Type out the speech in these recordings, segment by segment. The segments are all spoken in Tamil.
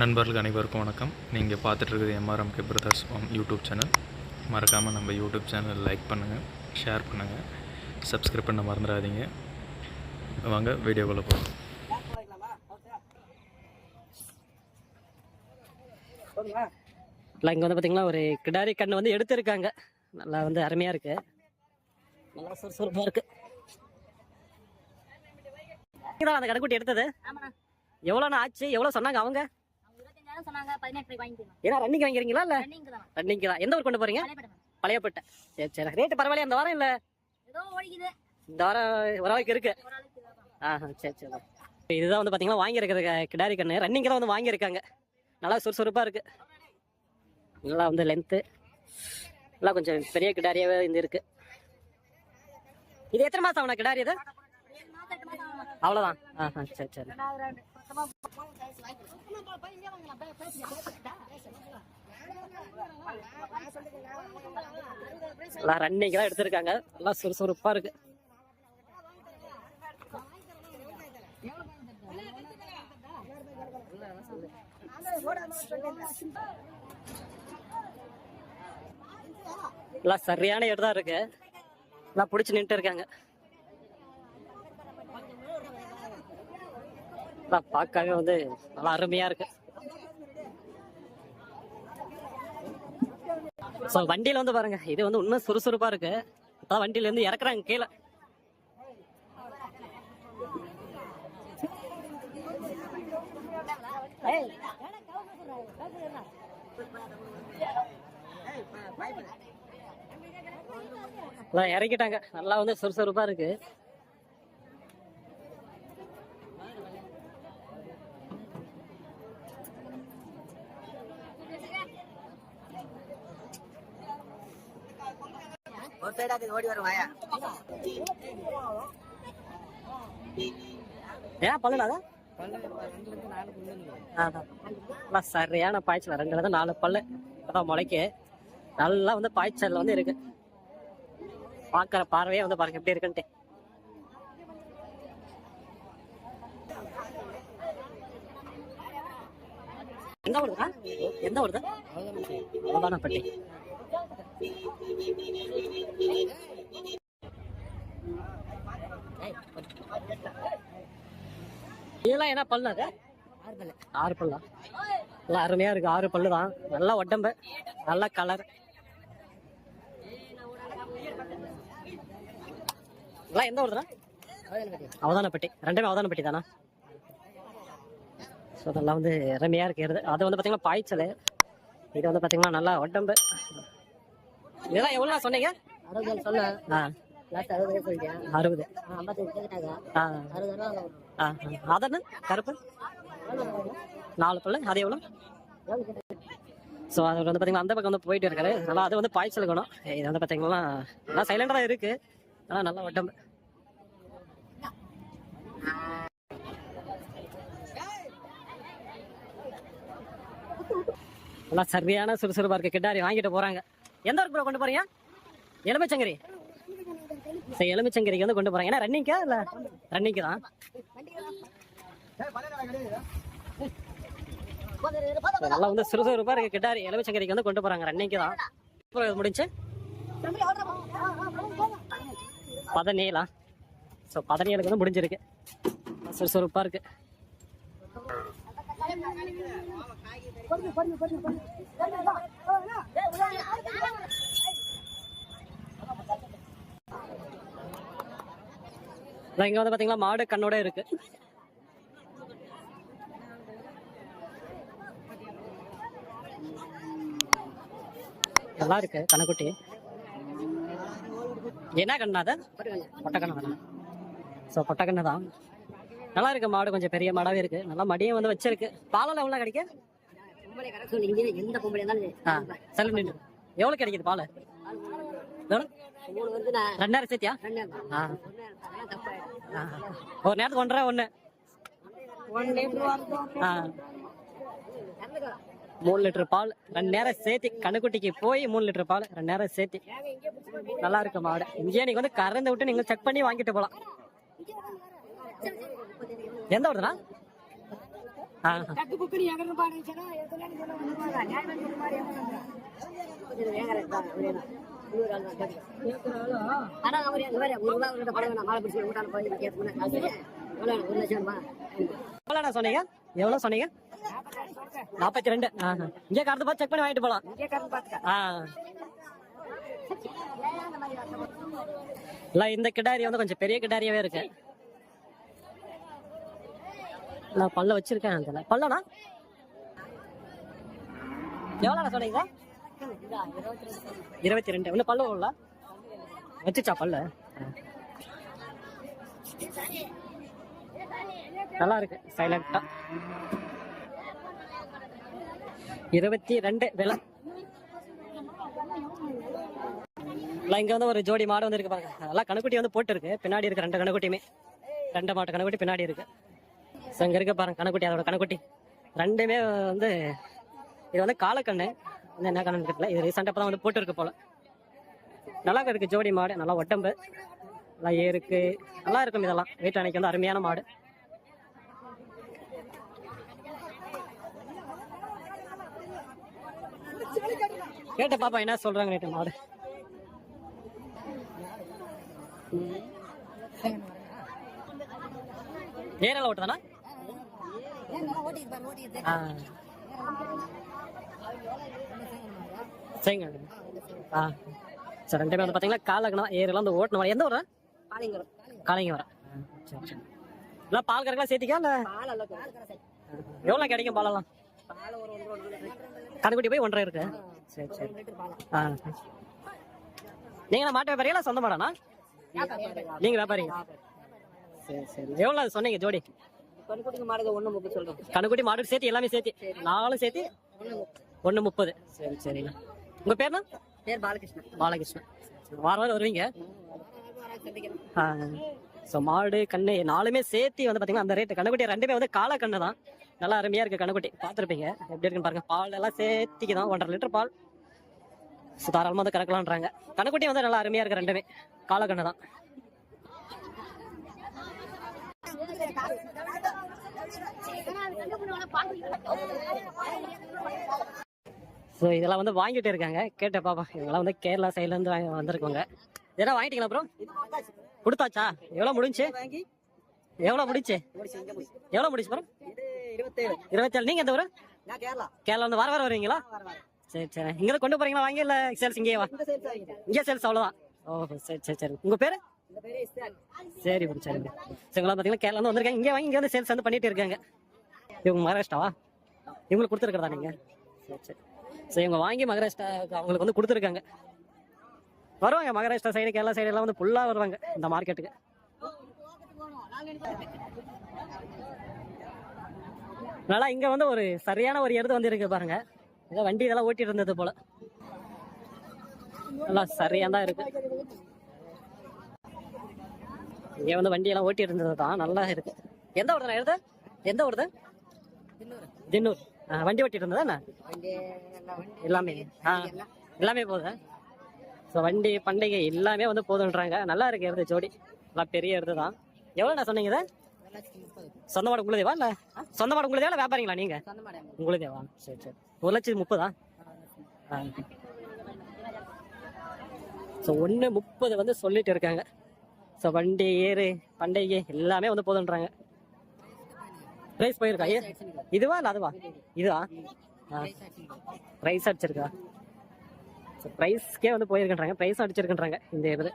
நண்பர்களுக்கு அனைவருக்கும் வணக்கம். நீங்கள் பார்த்துட்ருக்குது MRM K brothers farm YouTube channel மறக்காமல் நம்ம யூடியூப் சேனல் லைக் பண்ணுங்கள் ஷேர் பண்ணுங்கள் சப்ஸ்கிரைப் பண்ண மறந்துடாதீங்க. வாங்க வீடியோக்குள்ளே போகலாம் இல்லை இங்கே வந்து பார்த்தீங்கன்னா ஒரு கிடாரி கண்ணு வந்து எடுத்திருக்காங்க. நல்லா வந்து அருமையாக இருக்கு. நல்லா சுறுசுறுப்பாக இருக்கு. நீங்கதான் அந்த கடைக்குட்டி எடுத்தது? எவ்வளோண்ணா ஆச்சு? எவ்வளோ சொன்னாங்க அவங்க? சொன்னாங்க. பதினெட்டு ரூபாய் ஏன்னா ரன்னிங் வாங்கிறீங்களா இல்லை? தான். ரன்னிங்க்கு தான். எந்த ஊர் கொண்டு போறீங்க? பழையப்பட்டை சரி சரி. ரேட்டு பரவாயில்லையா? இந்த வாரம் இல்லை? ஏதோ ஓடிக்குது. இந்த வாரம் ஒரு ஆளுக்கு இருக்கு. ஆஹா சரி சரி. இதுதான் வந்து பார்த்தீங்கன்னா வாங்கியிருக்கிற கிடாரி கண்ணு. ரன்னிங் தான் வந்து வாங்கியிருக்காங்க. நல்லா சுறுசுறுப்பாக இருக்கு. நல்லா வந்து லென்த்து நல்லா கொஞ்சம் பெரிய கிடாரியாவே இந்த இருக்கு. இது எத்தனை மாதம் ஆகுனா கிடாரி இது? மாசம், மாசம். அவ்வளோதான் ஆஹா சரி சரி. ரெண்டாவது நல்லா எடுத்திருக்காங்க. நல்லா சுறுசுறுப்பாக இருக்கு. எல்லாம் சரியான இடம் தான் இருக்கு. எல்லாம் பிடிச்சி நின்றுட்டு இருக்காங்க. பார்க்கவே வந்து நல்லா அருமையா இருக்கு. ஸோ வண்டியில வந்து பாருங்க இது வந்து இன்னும் சுறுசுறுப்பா இருக்கு. இப்பதான் வண்டியில இருந்து இறக்குறாங்க கீழே. இறக்கிட்டாங்க. நல்லா வந்து சுறுசுறுப்பா இருக்கு. ஏன் பல்லுல அதான் சரியான பாய்ச்சல் ரெண்டுல நாலு பல்லு. அதான் முளைக்கு. நல்லா வந்து பாய்ச்சல் வந்து இருக்கு. பார்க்குற பார்வையே வந்து பாருங்க எப்படி இருக்குன்ட்டு. எந்த ஊருதா எந்த ஊருது அவதானப்பட்டி இதெல்லாம் என்ன பல்லு அது ஆறு பல்லா. நல்லா அருமையா இருக்கு. ஆறு பல்லு தான். நல்ல உடம்பு. நல்ல கலர் எல்லாம் எந்த ஊருடா அவதானப்பட்டி. ரெண்டுமே அவதானப்பட்டி தானா? ஸோ அதெல்லாம் வந்து அருமையா இருக்கிறது அது வந்து பாத்தீங்கன்னா பாய்ச்சல். இது வந்து பாத்தீங்கன்னா நல்லா உடம்பு. இதெல்லாம் எவ்வளோ சொன்னீங்க? அறுபது சொன்னேன் ஆ. லாஸ்ட் அறுபது சொல்லிட்டேன். அறுபது. ஐம்பத்தஞ்சு கேட்டாங்க ஆ. அறுபது ரூபா ஆ. அதென்ன கருப்பு? நாலு பல்லு அது எவ்வளோ ஸோ அது வந்து பார்த்தீங்கன்னா அந்த பக்கம் வந்து போயிட்டு இருக்காரு. நல்லா அது வந்து பாய்ச்சல் குணம். இது வந்து பார்த்தீங்கன்னா நல்லா சைலண்டாக இருக்கு. ஆனால் நல்லா உடம்பு நல்லா சரியான சுறுசுறுப்பா இருக்கு. கிட்டாரி வாங்கிட்டு போறாங்க. எந்த ஊருக்கு ப்ரோ கொண்டு போறீங்க? எலுமிச்சங்கரி சரி எலுமிச்சங்கரிக்கு வந்து கொண்டு போறாங்க ஏன்னா ரன்னிங்கா இல்ல? ரன்னிங்க்கு தான் நல்லா வந்து சுறுசுறுப்பா இருக்கு. கிட்டாரி எலுமிச்சங்கரிக்கு வந்து கொண்டு போறாங்க. ரன்னிங்க்கு தான் இது முடிஞ்சு? பதநீலா ஸோ பதநீலுக்கு வந்து முடிஞ்சிருக்கு. சுறுசுறுப்பா இருக்கு. இங்க வந்து பாத்தீங்களா மாடு கண்ணோட இருக்கு. நல்லா இருக்கு கணக்குட்டி என்ன கண்ணா அது? பொட்டக்கண்ணு தானே? ஸோ பொட்டக்கண்ணு தான். நல்லா இருக்கு மாடு கொஞ்சம் பெரிய மாடாவே இருக்கு. நல்லா மடியும் வந்து வச்சிருக்கு. பாலெல்லாம் எவ்வளோ கிடைக்கும் எந்த பொம்பளை இருந்தாலும் ஆ செல்லு நின்று எவ்வளோ கிடைக்குது பால்? எவ்வளோ ரெண்டாயிரம் சேர்த்தியா. ஒரு நேரத்துக்கு ஒன்றரை ஒன்று. ஒன் லிட்டர் ஆ. மூணு லிட்டர் பால் ரெண்டு நேரம் சேர்த்து கண்ணுக்குட்டிக்கு போய் மூணு லிட்டர் பால் ரெண்டு நேரம் சேர்த்து. நல்லா இருக்கு மாடு. இங்கேயே நீங்க வந்து கறந்து விட்டு நீங்க செக் பண்ணி வாங்கிட்டு போலாம். எந்த ஊருதுண்ணா? ஆ. இன்னொரு ஆள் தான் கேட்குறாலும் ஆனா அவர் எங்க வேற ஒரு ரூபா ஒரு படம் வேணாம் மாலை பிடிச்சி விட்டான போய் கேட்கணும் காசு எவ்வளோ ஒரு லட்சம் ரூபாய் எவ்வளோண்ணா சொன்னீங்க? எவ்வளோ சொன்னீங்க? நாற்பத்தி ரெண்டு. இங்கே கடந்து பார்த்து செக் பண்ணி வாங்கிட்டு போகலாம் இங்கே கறந்து ஆ. இல்லை இந்த கிடாரி வந்து கொஞ்சம் பெரிய கிடாரியாவே இருக்கு. நான் பல்ல வச்சிருக்கேன் அதில் பல்லண்ணா. எவ்வளோண்ணா சொன்னீங்க? இருபத்தி ரெண்டு. இன்னும் பல்லு வச்சுச்சா பல்லு? நல்லா இருக்கு சைலண்டா இருபத்தி ரெண்டு விலை. இங்க வந்து ஒரு ஜோடி மாடு வந்து இருக்கு பாருங்க. அதெல்லாம் கணக்குட்டி வந்து போட்டு இருக்கு பின்னாடி இருக்கு ரெண்டு கணக்குட்டியுமே ரெண்டு மாட்டு கணக்குட்டி பின்னாடி இருக்கு. ஸோ இங்க இருக்க பாருங்க கணக்குட்டி அதோட கணக்குட்டி ரெண்டுமே வந்து இது வந்து காலக்கண்ணு. என்ன கண்ணு இருக்குல்ல இது ரீசெண்டாக தான் வந்து போட்டு இருக்கு போல. நல்லா இருக்கு. ஜோடி மாடு. நல்லா உடம்பு. நல்லா ஏருக்கு. நல்லா இருக்கும் இதெல்லாம். வீட்டு அன்னைக்கு வந்து அருமையான மாடு. கேட்ட பாப்பா என்ன சொல்றாங்க நேற்று மாடு. ஏரியால ஓட்டுதானா. சரிங்க ஆ. சரி ரெண்டு பேர் வந்து பார்த்தீங்கன்னா காலக்கணம் ஏரியால வந்து ஓட்டணும் வர எந்த ஊரா? பாலிங்கரம் காலைங்க வர சரி சரி. இல்லை? பால் கறக்கலாம் சேர்த்திக்கா இல்லை எவ்வளோ கிடைக்கும் பாலெல்லாம்? கண்ணுக்குட்டி போய் ஒன்றரை இருக்கு. சரி சரி. ஆ நீங்க மாட்டு வியாபாரியா சொந்த மாடானா நீங்க வியாபாரிங்க சரி சரி. எவ்வளோ சொன்னீங்க ஜோடி? கண்குட்டிக்கு மாடுங்க ஒண்ணு முப்பது சொல்றோம். கண்ணுக்குட்டி மாடு சேர்த்து எல்லாமே சேர்த்து நாலும் சேர்த்து ஒன்று முப்பது. சரி சரிண்ணா உங்க பேர்னா பேர் பாலகிருஷ்ணன். பாலகிருஷ்ணன். சரி, வாரம் வருவீங்க? ஸோ மாடு கண்ணு நாலுமே சேர்த்து வந்து பார்த்தீங்கன்னா அந்த ரேட்டு கண்ணுக்குட்டி ரெண்டுமே வந்து காளை கண்ணு தான். நல்லா அருமையா இருக்கு கண்ணுக்குட்டி. பார்த்துருப்பீங்க. எப்படி இருக்குன்னு பாருங்க. பால் எல்லாம் சேர்த்திக்கு தான். ஒன்றரை லிட்டர் பால். ஸோ தாராளமாக வந்து கறக்கலான்றாங்க கண்ணுக்குட்டி வந்து நல்லா அருமையா இருக்கு ரெண்டுமே. காளை கண்ணு தான். ஸோ இதெல்லாம் வந்து வாங்கிட்டு இருக்காங்க. கேட்ட பாப்பா இதெல்லாம் வந்து கேரளா சைட்லேருந்து வாங்க வந்திருக்கோங்க இதெல்லாம் வாங்கிட்டீங்களா அப்புறம் கொடுத்தாச்சா? எவ்வளோ முடிஞ்சு? எவ்வளோ முடிச்சு எவ்வளோ முடிச்சு ப்ரோ இருபத்தேழு. இருபத்தேழு எந்த ஊரு? கேரளா வந்து வர வர வருவீங்களா? சரி சரி. இங்கே கொண்டு போறீங்களா? வாங்கி இல்லை சேல்ஸ் இங்கேயே வா? இங்கே சேல்ஸ் அவ்வளோதான் ஓஹோ சரி சரி சரி. உங்கள் பேர்? சரி ப்ரோ சரி ப்ரோ இவங்களாம் பார்த்தீங்கன்னா கேரளா வந்து வந்திருக்காங்க. இங்கே வாங்கி இங்கே வந்து சேல்ஸ் வந்து பண்ணிட்டு இருக்காங்க. இவங்க மகாராஷ்டிராவா? இவங்களுக்கு கொடுத்துருக்குறதா நீங்கள் சரி சரி. சரி இவங்க வாங்கி மகாராஷ்டிரா அவங்களுக்கு வந்து கொடுத்துருக்காங்க. வருவாங்க மகாராஷ்டிரா சைடு கேரளா சைடு எல்லாம் வந்து ஃபுல்லாக வருவாங்க இந்த மார்க்கெட்டுக்கு நல்லா இங்க வந்து ஒரு சரியான ஒரு இடத்து வந்து இருக்கு பாருங்க. ஏதோ வண்டி இதெல்லாம் ஓட்டிட்டு இருந்தது போல. நல்லா சரியா தான் இருக்கு. இங்க வந்து வண்டி எல்லாம் ஓட்டிட்டு இருந்தது தான் நல்லா இருக்கு. எந்த ஊர்தான் எழுது எந்த ஊருது? தின்னூர் வண்டி ஓட்டிட்டு இருந்ததா எல்லாம். எல்லாமே ஆ எல்லாமே. போகுது? ஸோ வண்டி பண்டிகை எல்லாமே வந்து போதுன்றாங்க. நல்லா இருக்கு எருது ஜோடி. நல்லா பெரிய எருது தான். எவ்வளோண்ணா சொன்னீங்க இது? சொந்த மாடு உங்களுதேவா இல்லை சொந்த மாடு உங்களுதேவா இல்லை வியாபாரிங்களா நீங்க? சொந்த மாடு உங்களுதேவா? சரி சரி. ஒரு லட்சத்தி முப்பதா? ஸோ ஒன்று முப்பது வந்து சொல்லிட்டு இருக்காங்க. ஸோ வண்டி ஏறு பண்டிகை எல்லாமே வந்து போதுன்றாங்க. ப்ரைஸ் போயிருக்கா? ஏ இதுவா இல்லை அதுவா? இதுவா? ப்ரைஸ் அடிச்சிருக்கா? ஸோ ப்ரைஸ்க்கே வந்து போயிருக்கன்றாங்க. ப்ரைஸ் அடிச்சிருக்கன்றாங்க. இந்த இது.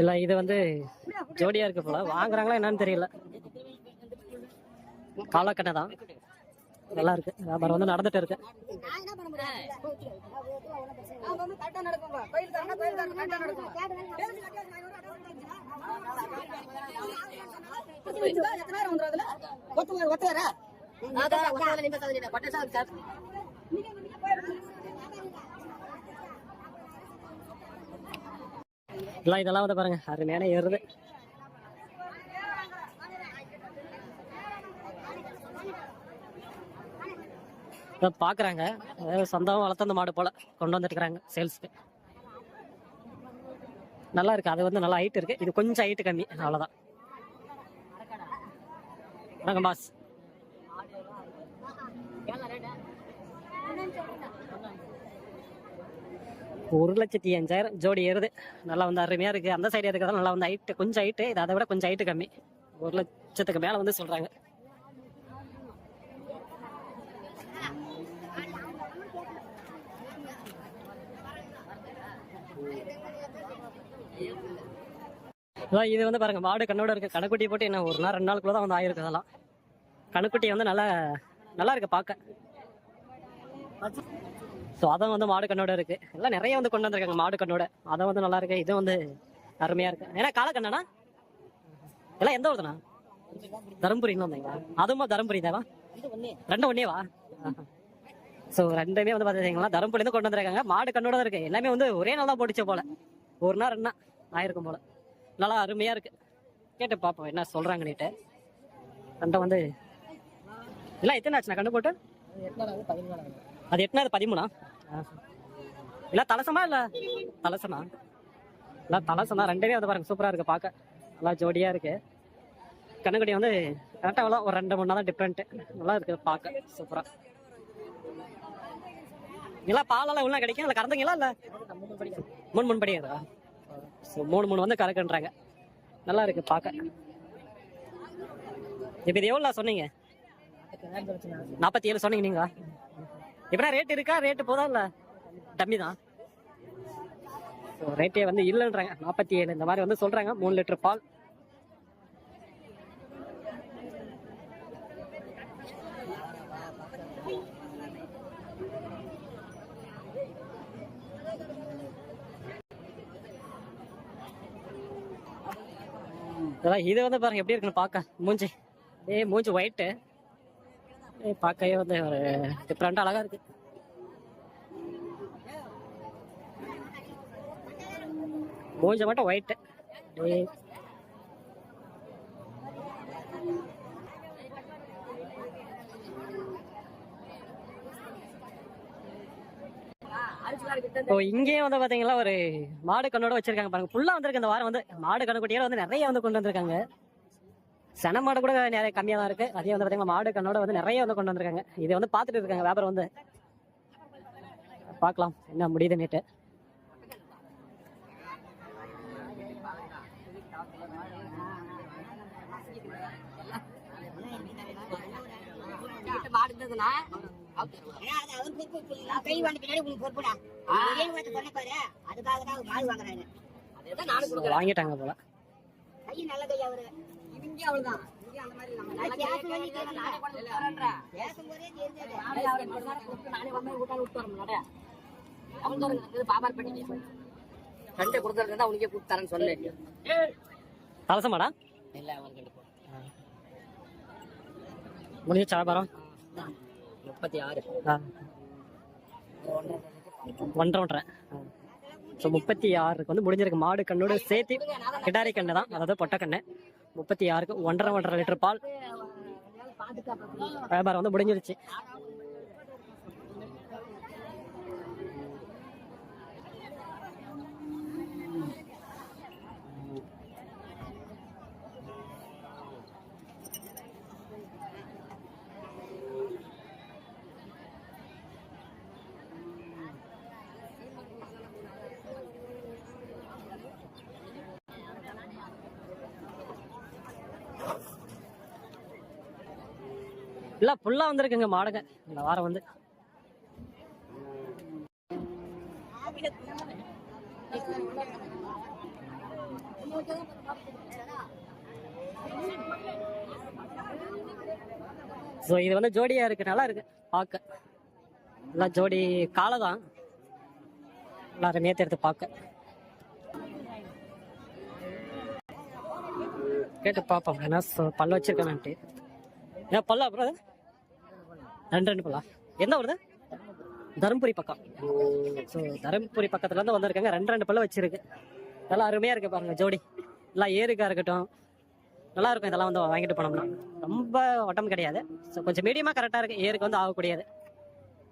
இல்ல இது வந்து ஜோடியா இருக்கு போல. வாங்குறாங்களா என்னன்னு தெரியல. காலக்கட்டை தான். நல்லா இருக்கு வியாபாரம் வந்து நடந்துட்டு இருக்கு. இதெல்லாம் இதெல்லாம் வந்து பாருங்க அது அருமையான ஏறுது கரெக்டா நடக்குங்க கோயில் தரணும் கோயில் தரணும் கரெக்டா நடக்கும் எத்தனை நேரம் வந்துடும் அதுல ஒத்து ஒத்துவாரா இல்ல இதெல்லாம் வந்து பாருங்க அருமையான ஏறுது இதை பார்க்குறாங்க அதாவது சொந்தமாக வளர்த்த அந்த மாடு போல் கொண்டு வந்துட்டுருக்காங்க சேல்ஸ்க்கு. நல்லா இருக்கு. அது வந்து நல்லா ஹைட் இருக்கு. இது கொஞ்சம் ஹைட்டு கம்மி. அவ்வளோதான் வணக்கம் பாஸ் ஒரு லட்சத்தி அஞ்சாயிரம். ஜோடி ஏறுது. நல்லா வந்து அருமையாக இருக்குது அந்த சைடு இருக்கிறதால நல்லா வந்து ஹைட்டு கொஞ்சம் ஹைட்டு இது அதை விட கொஞ்சம் ஹைட்டு கம்மி. ஒரு லட்சத்துக்கு மேலே வந்து சொல்கிறாங்க அதான் இது வந்து பாருங்க மாடு கண்ணோட இருக்க கணக்குட்டி போட்டு என்ன ஒரு நாள் ரெண்டு நாளுக்குள்ள தான் வந்து ஆயிருக்கு அதெல்லாம். கணக்குட்டி வந்து நல்லா நல்லா இருக்கு பார்க்க ஸோ அதை வந்து மாடு கண்ணோட இருக்கு. எல்லாம் நிறைய வந்து கொண்டு வந்திருக்காங்க மாடு கண்ணோட. அதை வந்து நல்லா இருக்கு. இது வந்து அருமையா இருக்கு. ஏன்னா காலக்கண்ணனா எல்லாம் எந்த ஊருதுண்ணா? தருமபுரின்னு வந்தீங்களா? அதுவும் தருமபுரி தாவா ரெண்டும் ஒன்னேவா? ஸோ ரெண்டுமே வந்து பார்த்தீங்கன்னா தருமபுரிலேருந்து கொண்டு வந்திருக்காங்க. மாடு கண்ணோட தான் இருக்கு. எல்லாமே வந்து ஒரே நாள் தான் போட்டுச்ச போல. ஒரு நாள் ரெண்டு நாள் ஆயிருக்கும் போல. நல்லா அருமையாக இருக்குது கேட்டு பார்ப்போம் என்ன சொல்கிறாங்கன்னுட்டு ரெண்டும் வந்து இல்லை எத்தனை ஆச்சுண்ணா கண்டு போட்டு? அது எட்டுனாது பதிமூணா? இல்லை தலசமா இல்லை? தலசனா? இல்லை தலசனா ரெண்டுமே வந்து பாருங்க சூப்பராக இருக்குது பார்க்க நல்லா ஜோடியாக இருக்குது கண்ணுக்குடி வந்து கரெக்டாக அவ்வளோ ஒரு ரெண்டு மூணு தான் டிஃப்ரெண்ட்டு நல்லா இருக்குது பார்க்க சூப்பராக எல்லாம் பாலெல்லாம் உள்ள கிடைக்கும் இல்லை கறந்துங்களா இல்லை? மூணு மூணு படிக்கிறதா ஸோ மூணு மூணு வந்து கறக்குன்றாங்க நல்லா இருக்கு பார்க்க. இப்போ இது எவ்வளோ சொன்னீங்க? நாற்பத்தி ஏழு சொன்னீங்க நீங்களா? எப்படா ரேட் இருக்கா? ரேட்டு போதா இல்லை? டம்மி தான் ஸோ ரேட்டே வந்து இல்லைன்றாங்க. நாற்பத்தி ஏழு இந்த மாதிரி வந்து சொல்றாங்க. மூணு லிட்டர் பால். இது வந்து பாருங்க எப்படி இருக்குன்னு பார்க்க. மூஞ்சி. ஏ மூஞ்சி ஒயிட்டு ஏ பார்க்கவே வந்து ஒரு டிஃப்ரெண்டாக அழகா இருக்கு. மூஞ்ச மட்டும் ஒயிட் இப்போ இங்கேயும் வந்து பாத்தீங்களா ஒரு மாடு கண்ணோட வச்சிருக்காங்க பாருங்க ஃபுல்லா வந்திருக்கு இந்த வாரம் வந்து மாடு கண்ணுக்குட்டியால வந்து நிறைய வந்து கொண்டு வந்திருக்காங்க சன மாடு கூட நிறைய கம்மியா தான் இருக்கு அதே வந்து பாத்தீங்கன்னா மாடு கண்ணோட வந்து நிறைய வந்து கொண்டு வந்திருக்காங்க இதை வந்து பாத்துட்டு இருக்காங்க வியாபாரம் வந்து பார்க்கலாம் என்ன முடியுது நேற்று மாடு இருந்ததுன்னா கை வாண்டி பின்னாடி உங்களுக்கு பொறுப்புடா ஒரே வார்த்தை சொன்ன பாரு அதுக்காக தான் அவர் மாடு வாங்குறாங்க அதுதான் நானும் கொடுக்குறேன் வாங்கிட்டாங்க போல கை நல்ல கை அவரு இங்க அவ்வளவுதான் உனக்கே கொடுத்தாரன்னு சொல்லு தலச மாடா இல்ல அவனுக்கு முடிஞ்ச முப்பத்தி ஆறு. ஆ. ஒன்றரை ஒன்றரை. ஸோ முப்பத்தி ஆறுக்கு வந்து முடிஞ்சிருக்கு. மாடு கண்ணோட சேர்த்து கிடாரி கண்ணு தான். அதாவது பொட்டை கண்ணு முப்பத்தி ஆறுக்கு ஒன்றரை ஒன்றரை லிட்டர் பால். வியாபாரம் வந்து முடிஞ்சிருச்சு. எல்லாம் ஃபுல்லாக வந்திருக்குங்க மாடுங்க. இந்த வாரம் வந்து. ஸோ இது வந்து ஜோடியா இருக்கு. நல்லா இருக்கு. பார்க்க நல்லா ஜோடி காலை தான். எல்லாரும் நேத்து எடுத்து பார்க்க கேட்டு பார்ப்போம் என்ன பல்ல வச்சிருக்கேன் ஏன் பல்லா அப்புறம் ரெண்டு ரெண்டு பல்லா எந்த வருது? தருமபுரி பக்கம். ஸோ தருமபுரி பக்கத்துல இருந்து வந்திருக்காங்க. ரெண்டு ரெண்டு பல்ல வச்சிருக்கு. நல்லா அருமையா இருக்கு பாருங்க ஜோடி. எல்லாம் ஏருக்கா இருக்கட்டும். நல்லா இருக்கும் இதெல்லாம் வந்து வாங்கிட்டு போனோம்னா. ரொம்ப உடம்பு கிடையாது. ஸோ கொஞ்சம் மீடியமா கரெக்டா இருக்கு. ஏருக்கு வந்து ஆகக்கூடியது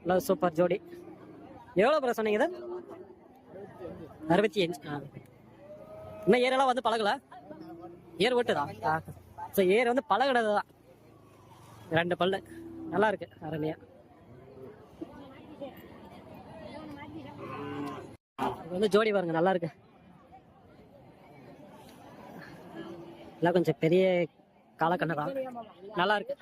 நல்லா சூப்பர் ஜோடி. எவ்வளோ பிற சொன்னீங்க இது? அறுபத்தி அஞ்சு. ஆ. இன்னும் ஏரெல்லாம் வந்து பழகல? ஏர் ஓட்டுதா? ஆ. ஸோ ஏர் வந்து பழகினது தான் ரெண்டு பல்லு. நல்லா இருக்கு அருமையா வந்து ஜோடி பாருங்க நல்லா இருக்கு எல்லாம் கொஞ்சம் பெரிய காலக்கண்ணு தான். நல்லா இருக்கு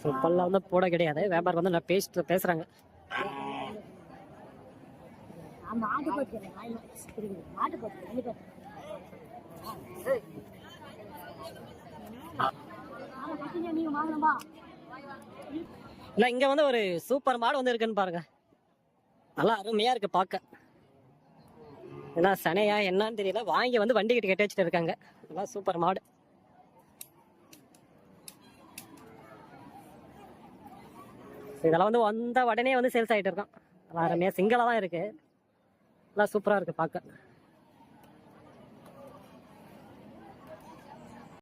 ஸோ பல்ல வந்து போட கிடையாது. வியாபாரம் வந்து நான் பேசிட்டு பேசுறாங்க. அந்த ஆட்டு போட்டு ஆட்டு போட்டு கண்டிப்பா இல்லை இங்க வந்து ஒரு சூப்பர் மாடு வந்து இருக்குன்னு பாருங்க. நல்லா அருமையா இருக்கு பார்க்க ஏன்னா சனையா என்னன்னு தெரியல. வாங்கி வந்து வண்டி கிட்ட கட்டி வச்சுட்டு இருக்காங்க. நல்லா சூப்பர் மாடு. இதெல்லாம் வந்து வந்த உடனே வந்து சேல்ஸ் ஆகிட்டு இருக்கோம் நல்லா அருமையா சிங்கிளா தான் இருக்கு. நல்லா சூப்பராக இருக்குது பார்க்க